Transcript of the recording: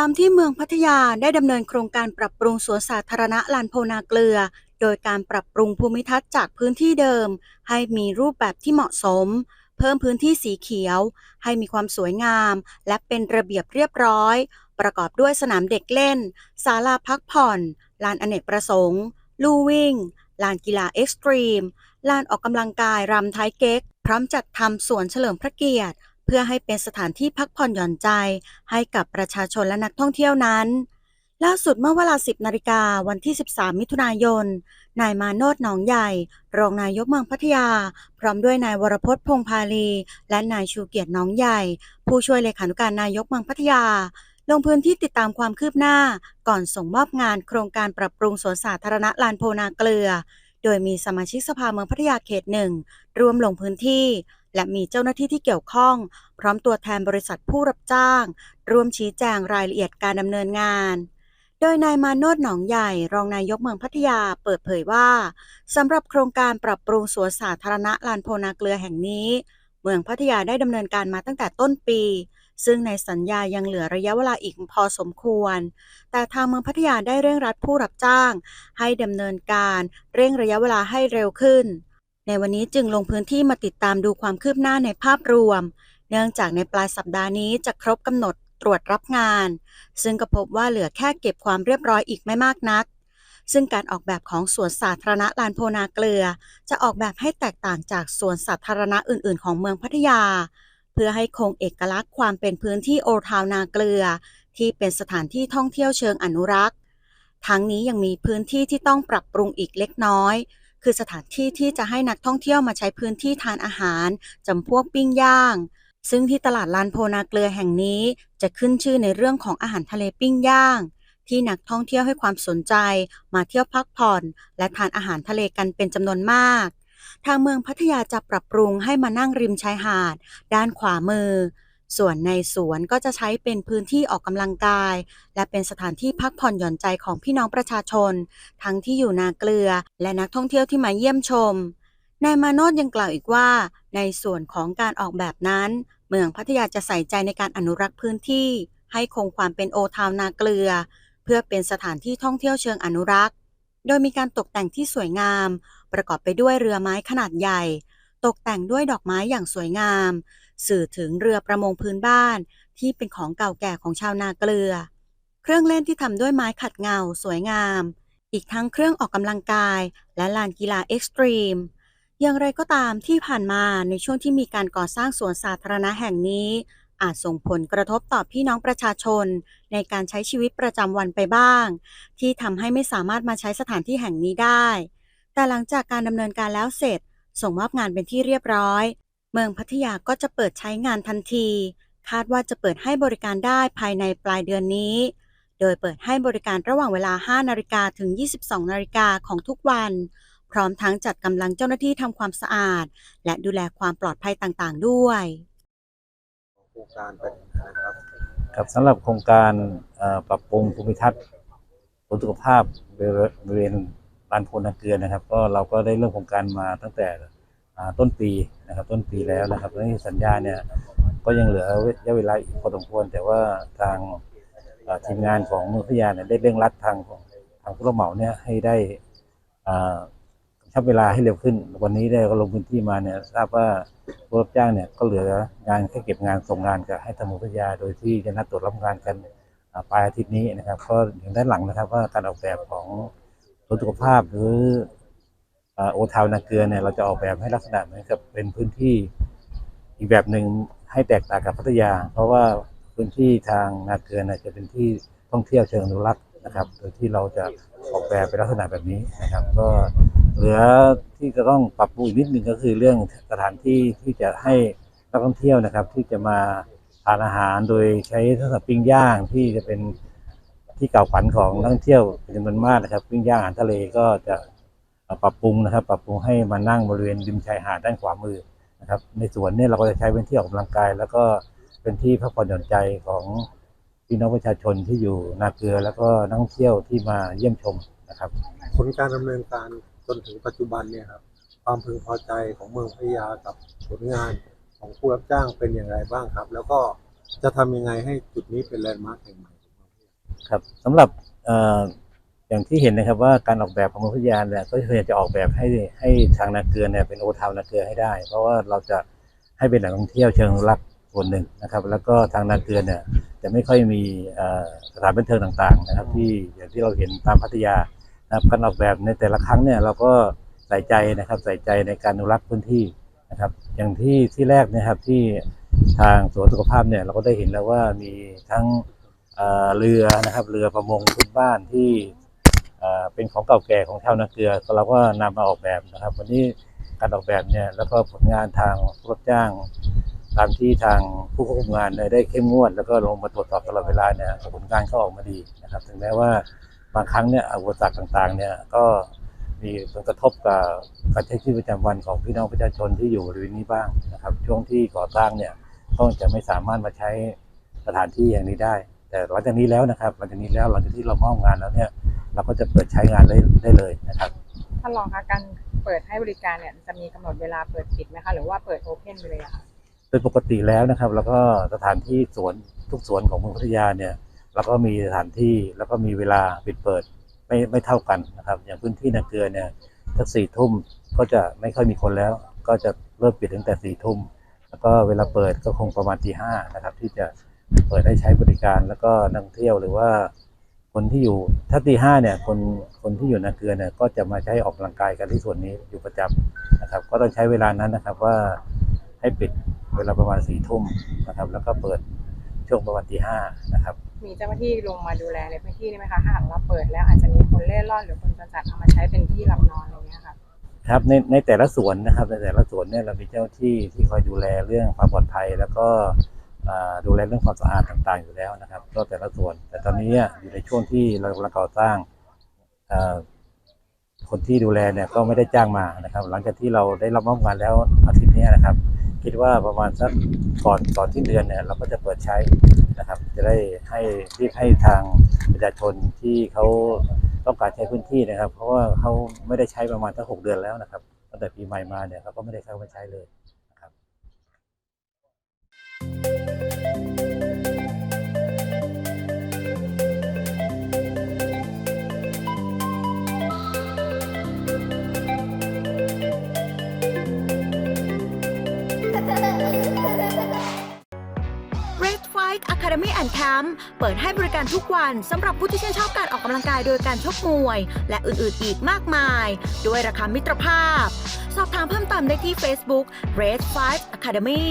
ามที่เมืองพัทยาได้ดำเนินโครงการปรับปรุงสวนสาธารณะลานโพนาเกลือ โดยการปรับปรุงภูมิทัศน์จากพื้นที่เดิม ให้มีรูปแบบที่เหมาะสม เพิ่มพื้นที่สีเขียว ให้มีความสวยงาม และเป็นระเบียบเรียบร้อย ประกอบด้วยสนามเด็กเล่น ศาลาพักผ่อน ลานอเนกประสงค์ ลู่วิ่ง ลานกีฬาเอ็กซ์ตรีม ลานออกกำลังกายรำท้ายเก๊ก พร้อมจัดทำสวนเฉลิมพระเกียรติ พื่อให้เป็นสถานที่พักผ่อนหย่อนใจ ให้กับประชาชนและนักท่องเที่ยวนั้น ล่าสุดเมื่อเวลา 10 นาฬิกาวันที่ 13 มิถุนายน นายมาโนดหนองใหญ่ รองนายกเมืองพัทยา พร้อมด้วยนายวรพจน์พงพาลี และนายชูเกียรติหน้องใหญ่ ผู้ช่วยเลขานุการนายกเมืองพัทยาลงพื้นที่ติดตามความคืบหน้า ก่อนส่งมอบงานโครงการปรับปรุงสวนสาธารณะลานโพนาเกลือ โดยมีสมาชิกสภาเมืองพัทยาเขตหนึ่งร่วมลงพื้นที่ และมีเจ้าหน้าที่ที่เกี่ยวข้อง พร้อมตัวแทนบริษัทผู้รับจ้าง ร่วมชี้แจงรายละเอียดการดำเนินงาน โดยนายมาโนดหนองใหญ่ รองนายกเมืองพัทยาเปิดเผยว่าสำหรับโครงการปรับปรุงสวนสาธารณะลานโพนาเกลือแห่งนี้ เมืองพัทยาได้ดำเนินการมาตั้งแต่ต้นปีซึ่งในสัญญายังเหลือระยะเวลาอีกพอสมควร แต่ทางเมืองพัทยาได้เร่งรัดผู้รับจ้าง ให้ดำเนินการเร่งระยะเวลาให้เร็วขึ้น ในวันนี้จึงลงพื้นที่มาติดตามดูความคืบหน้าในภาพรวม เนื่องจากในปลายสัปดาห์นี้จะครบกำหนดตรวจรับงาน ซึ่งก็พบว่าเหลือแค่เก็บความเรียบร้อยอีกไม่มากนัก ซึ่งการออกแบบของสวนสาธารณะลานโพนาเกลือ จะออกแบบให้แตกต่างจากสวนสาธารณะอื่น ๆ ของเมืองพัทยา เพื่อให้คงเอกลักษณ์ความเป็นพื้นที่โอทาวนาเกลือ ที่เป็นสถานที่ท่องเที่ยวเชิงอนุรักษ์ ทั้งนี้ยังมีพื้นที่ที่ต้องปรับปรุงอีกเล็กน้อย คือสถานที่ที่จะให้นักท่องเที่ยวมาใช้พื้นที่ทานอาหารจำพวกปิ้งย่าง ซึ่งที่ตลาดลานโพนาเกลือแห่งนี้จะขึ้นชื่อในเรื่องของอาหารทะเลปิ้งย่าง ที่นักท่องเที่ยวให้ความสนใจ มาเที่ยวพักผ่อน และทานอาหารทะเลกันเป็นจำนวนมาก ทางเมืองพัทยาจะปรับปรุงให้มานั่งริมชายหาด ด้านขวามือ ส่วนในสวนก็จะใช้เป็นพื้นที่ออกกำลังกาย และเป็นสถานที่พักผ่อนหย่อนใจของพี่น้องประชาชน ทั้งที่อยู่นาเกลือ และนักท่องเที่ยวที่มาเยี่ยมชมนายมาโนดยังกล่าวอีกว่า ในส่วนของการออกแบบนั้น เมืองพัทยาจะใส่ใจในการอนุรักษ์พื้นที่ ให้คงความเป็นโอทาวนาเกลือ เพื่อเป็นสถานที่ท่องเที่ยวเชิงอนุรักษ์ โดยมีการตกแต่งที่สวยงาม ประกอบไปด้วยเรือไม้ขนาดใหญ่ ตกแต่งด้วยดอกไม้อย่างสวยงาม สื่อถึงเรือประมงพื้นบ้านที่เป็นของเก่าแก่ของชาวนาเกลือ เครื่องเล่นที่ทำด้วยไม้ขัดเงาสวยงาม อีกทั้งเครื่องออกกำลังกาย และลานกีฬาเอ็กซ์ตรีม อย่างไรก็ตามที่ผ่านมาในช่วงที่มีการก่อสร้างสวนสาธารณะแห่งนี้ อาจส่งผลกระทบต่อพี่น้องประชาชน ในการใช้ชีวิตประจำวันไปบ้าง ที่ทำให้ไม่สามารถมาใช้สถานที่แห่งนี้ได้ แต่หลังจากการดำเนินการแล้วเสร็จส่งมอบงานเป็นที่เรียบร้อย เมืองพัทยาก็จะเปิดใช้งานทันที คาดว่าจะเปิดให้บริการได้ภายในปลายเดือนนี้ โดยเปิดให้บริการระหว่างเวลา 5 นาฬิกาถึง 22 นาฬิกาของทุกวัน พร้อมทั้งจัดกำลังเจ้าหน้าที่ทำความสะอาด และดูแลความปลอดภัยต่างๆ ด้วยโครงการเป็นนะครับครับสำหรับโครงการเอ่อปรับปรุงภูมิทัศน์สวนสุขภาพบริเวณลานโพนาเกลือนะครับ ก็เราก็ได้เริ่มโครงการมาตั้งแต่อ่า ต้นปีนะครับต้นปีแล้วนะครับแล้วนี่สัญญาเนี่ยก็ยังเหลือระยะเวลาอีกพอสมควร แต่ว่าทางทีมงานของเมืองพัทยาเนี่ยได้เร่งรัดทางทางผู้รับเหมาเนี่ยให้ได้ชับเวลาให้เร็วขึ้น วันนี้ได้ก็ลงพื้นที่มาเนี่ยทราบว่าผู้รับจ้างเนี่ยก็เหลืองานแค่เก็บงานส่งงานกับให้ทางเมืองพัทยา โดยที่จะนัดตรวจรับงานกันปลายอาทิตย์นี้นะครับก็อย่างด้านหลังนะครับว่าการออกแบบของสุขภาพหรือ โอทาวนาเกลือเนี่ยเราจะออกแบบให้ลักษณะเหมือนกับเป็นพื้นที่อีกแบบหนึ่งให้แตกต่างกับพัทยา เพราะว่าพื้นที่ทางนาเกลือเนี่ยจะเป็นที่ท่องเที่ยวเชิงอนุรักษ์นะครับ โดยที่เราจะออกแบบเป็นลักษณะแบบนี้นะครับ ก็เหลือที่จะต้องปรับปรุงอีกนิดนึงก็คือเรื่องสถานที่ที่จะให้นักท่องเที่ยวนะครับ ที่จะมาทานอาหารโดยใช้ทักษะปิ้งย่างที่จะเป็นที่เก่าขวัญของนักท่องเที่ยวเป็นจำนวนมากนะครับปิ้งย่างอาหารทะเลก็จะ ปรับปรุงนะครับ ปรับปรุงให้มานั่งบริเวณริมชายหาดด้านขวามือนะครับ ในสวนเนี่ยเราก็จะใช้เป็นที่ออกกำลังกาย แล้วก็เป็นที่พักผ่อนหย่อนใจของพี่น้องประชาชนที่อยู่นาเกลือ แล้วก็นักท่องเที่ยวที่มาเยี่ยมชมนะครับผลการดำเนินการจนถึงปัจจุบันเนี่ยครับความพึงพอใจของเมืองพัทยากับผลงานของผู้รับจ้างเป็นอย่างไรบ้างครับ แล้วก็จะทำยังไงให้จุดนี้เป็นแลนด์มาร์คแห่งใหม่ของเมืองพัทครับสำหรับเอย่างที่เห็นนะครับว่าการออกแบบของเมืองพัทยาเนี่ยก็พยายามจะออกแบบให้ให้ทางนาเกลือเนี่ยเป็นโอทาวนาเกลือให้ได้ เพราะว่าเราจะให้เป็นแหล่งท่องเที่ยวเชิงนุรักษ์ส่วนหนึ่งนะครับ แล้วก็ทางนาเกลือเนี่ยจะไม่ค่อยมีสถานบันเทิงต่างๆ นะครับ ที่อย่างที่เราเห็นตามพัทยานะครับการออกแบบในแต่ละครั้งเนี่ยเราก็ใส่ใจนะครับใส่ใจในการอนุรักษ์พื้นที่นะครับ อย่างที่ที่แรกนะครับที่ทางสวนสุขภาพเนี่ยเราก็ได้เห็นแล้วว่ามีทั้งเอ่อเรือนะครับเรือประมงพื้นบ้านที่ เป็นของเก่าแก่ของชาวนาเกลือเราก็นำมาออกแบบนะครับ วันนี้การออกแบบเนี่ยแล้วก็ผลงานทางรับจ้าง ตามที่ทางผู้ควบคุมงานได้เข้มงวด แล้วก็ลงมาตรวจสอบตลอดเวลาเนี่ยผลงานก็ออกมาดีนะครับ ถึงแม้ว่าบางครั้งเนี่ยอุปสรรคต่างๆเนี่ยก็มีผลกระทบกับการใช้ชีวิตประจำวันของพี่น้องประชาชนที่อยู่บริเวณนี้บ้างนะครับ ช่วงที่ก่อสร้างเนี่ยก็จะไม่สามารถมาใช้สถานที่อย่างนี้ได้ แต่หลังจากนี้แล้วนะครับหลังจากนี้แล้วหลังจากที่เรามอบงานแล้วเนี่ยเราก็จะเปิดใช้งานได้ได้เลยนะครับท่านรองคะการเปิดให้บริการเนี่ยจะมีกำหนดเวลาเปิดปิดไหมคะหรือว่าเปิดโอเพนไปเลยอะคะโดยปกติแล้วนะครับ แล้วก็สถานที่สวนทุกสวนของเมืองพัทยาเนี่ยเราก็มีสถานที่แล้วก็มีเวลาปิดเปิดไม่ไม่เท่ากันนะครับ อย่างพื้นที่นาเกลือเนี่ยถ้าสี่ทุ่มก็จะไม่ค่อยมีคนแล้ว ก็จะเริ่มปิดตั้งแต่สี่ทุ่มแล้วก็เวลาเปิดก็คงประมาณตีห้านะครับ ที่จะเปิดให้ใช้บริการแล้วก็นักท่องเที่ยวหรือว่า คนที่อยู่ถ้าตีห้าเนี่ยคนคนที่อยู่นาเกลือเนี่ยก็จะมาใช้ออกกำลังกายกันที่ส่วนนี้อยู่ประจำนะครับ ก็ต้องใช้เวลานั้นนะครับว่าให้ปิดเวลาประมาณสี่ทุ่มนะครับ แล้วก็เปิดช่วงประมาณตีห้านะครับ มีเจ้าหน้าที่ลงมาดูแลในพื้นที่ได้ไหมคะถ้าหากว่าเปิดแล้วอาจจะมีคนเล่ร่อนหรือคนจรจัดเอามาใช้เป็นที่หลับนอนอะไรอย่างเงี้ยค่ะครับในในแต่ละสวนนะครับในแต่ละสวนเนี่ยเรามีเจ้าหน้าที่ที่คอยดูแลเรื่องความปลอดภัยแล้วก็อ่า ดูแลเรื่องความสะอาดต่างๆอยู่แล้วนะครับ ก็แต่ละส่วน แต่ตอนนี้อยู่ในช่วงที่เรากำลังก่อสร้างคนที่ดูแลเนี่ยก็ไม่ได้จ้างมานะครับ หลังจากที่เราได้รับมอบงานแล้วอาทิตย์นี้นะครับ คิดว่าประมาณสักก่อนก่อนที่เดือนเนี่ยเราก็จะเปิดใช้นะครับ จะได้ให้รีบให้ทางประชาชนที่เขาต้องการใช้พื้นที่นะครับ เพราะว่าเขาไม่ได้ใช้ประมาณตั้งหกเดือนแล้วนะครับตั้งแต่ปีใหม่มาเนี่ยเขาก็ไม่ได้เข้ามาใช้เลย Academy and Camp เปิดให้บริการทุกวันสำหรับผู้ที่ชื่นชอบการออกกำลังกายโดยการชกมวย และอื่นๆอีกมากมาย ด้วยราคามิตรภาพ สอบถามเพิ่มเติมได้ที่ Facebook Red 5 Academy